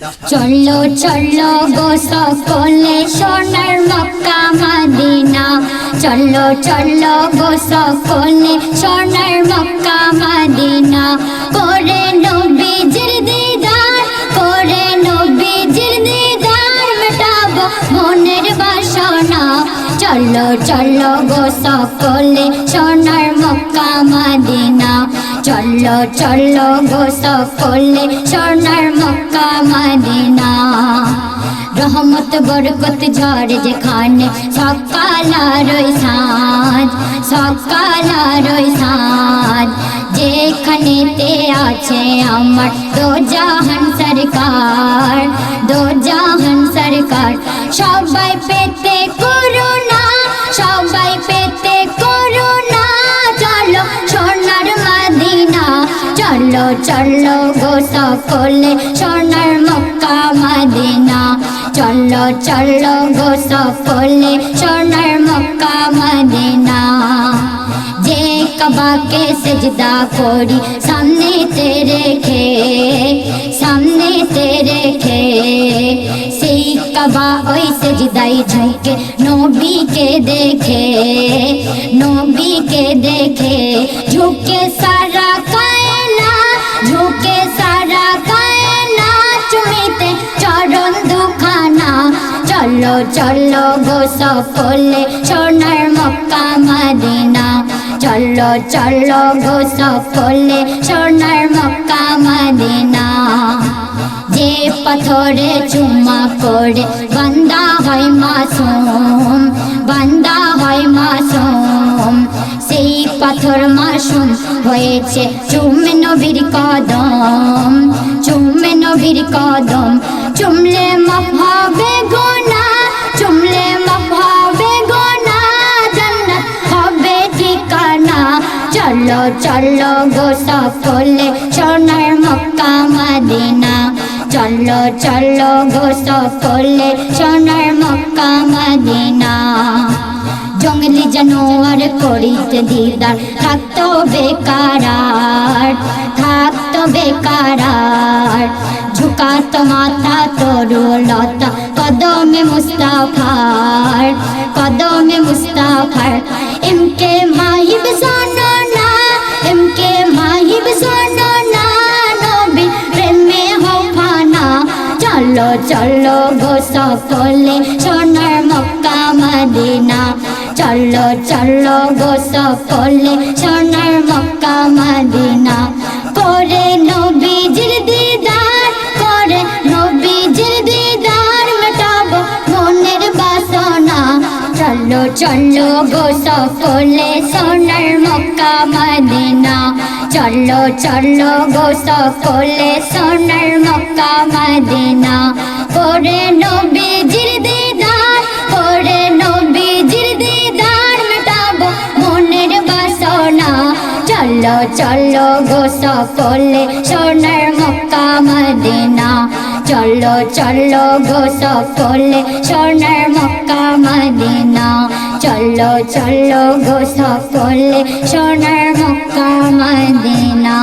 চলো চলো গো সকলে সোনার মক্কা মাদিনা। চলো চলো গো সকলে সোনার মক্কা মাদিনা। করে নবীজির দিদার, করে নবীজির দিদার মেটাবো মনের বাসনা। চলো চলো গো সকলে সোনার মক্কা মাদিনা। চলো চলো গো সকলে, সোনার মক্কা মাদিনা। রহমত, বরকত, ঝড় যেখানে সকাল রই সাঁঝ সকাল রই সাঁঝ যেখানেতে আছে আমার দো জাহান সরকার দো জাহান সরকার, সবাই পেতে করুণা চলো চলো গো সকলে, সোনার মক্কা মাদিনা। চলো চলো গো সকলে, সোনার মক্কা মাদিনা। যে কবাকে সজদা করি, সামনে তেরে খে, সামনে তেরে খে। সেই কবা ওই সজদাই ঝুঁকে, নবীকে দেখে নবীকে দেখে, ঝুঁকে সারা চলো চলো গো সকলে সোনার মক্কা মদিনা। চলো চলো গো সকলে সোনার মক্কা মদিনা। যে পাথরে চুমা করে, বান্দা হয় মাসুম, বান্দা হয় মাসুম। সেই পাথর মাসুম হয়েছে চুমে নবীর কদম, চুমে নবীর কদম, চুমলে চলো চলো গো সকলে সোনার মক্কা মদিনা। চলো চলো গো সকলে সোনার মক্কা মদিনা। জঙ্গলি জানোয়ার করিতে দিদার, থাকতো বেকারার থাকতো বেকারার। ঝুকাত মাথা তরু লতা, কদমে মুস্তাফার কদমে মুস্তাফার। এমকে মাহিব চলো চলো গো সকলে, সোনার মক্কা মদিনা। চলো চলো গো সকলে, সোনার মক্কা মদিনা। করে নবীজির দিদার, করে নবীজির দিদার, মেটাবো মনের বাসনা। চলো চলো গো সকলে, সোনার মক্কা চলো চলো গো সকলে সোনার মক্কা মদিনা। করে নবীজির দিদার করে নবীজির দিদার, মেটাবো মনের বাসনা। চলো চলো গো সকলে সোনার মক্কা মদিনা। চলো চলো গো সকলে সোনার মক্কা মদিনা। চলো চলো গো সকলে সোনার মক্কা মদিনা।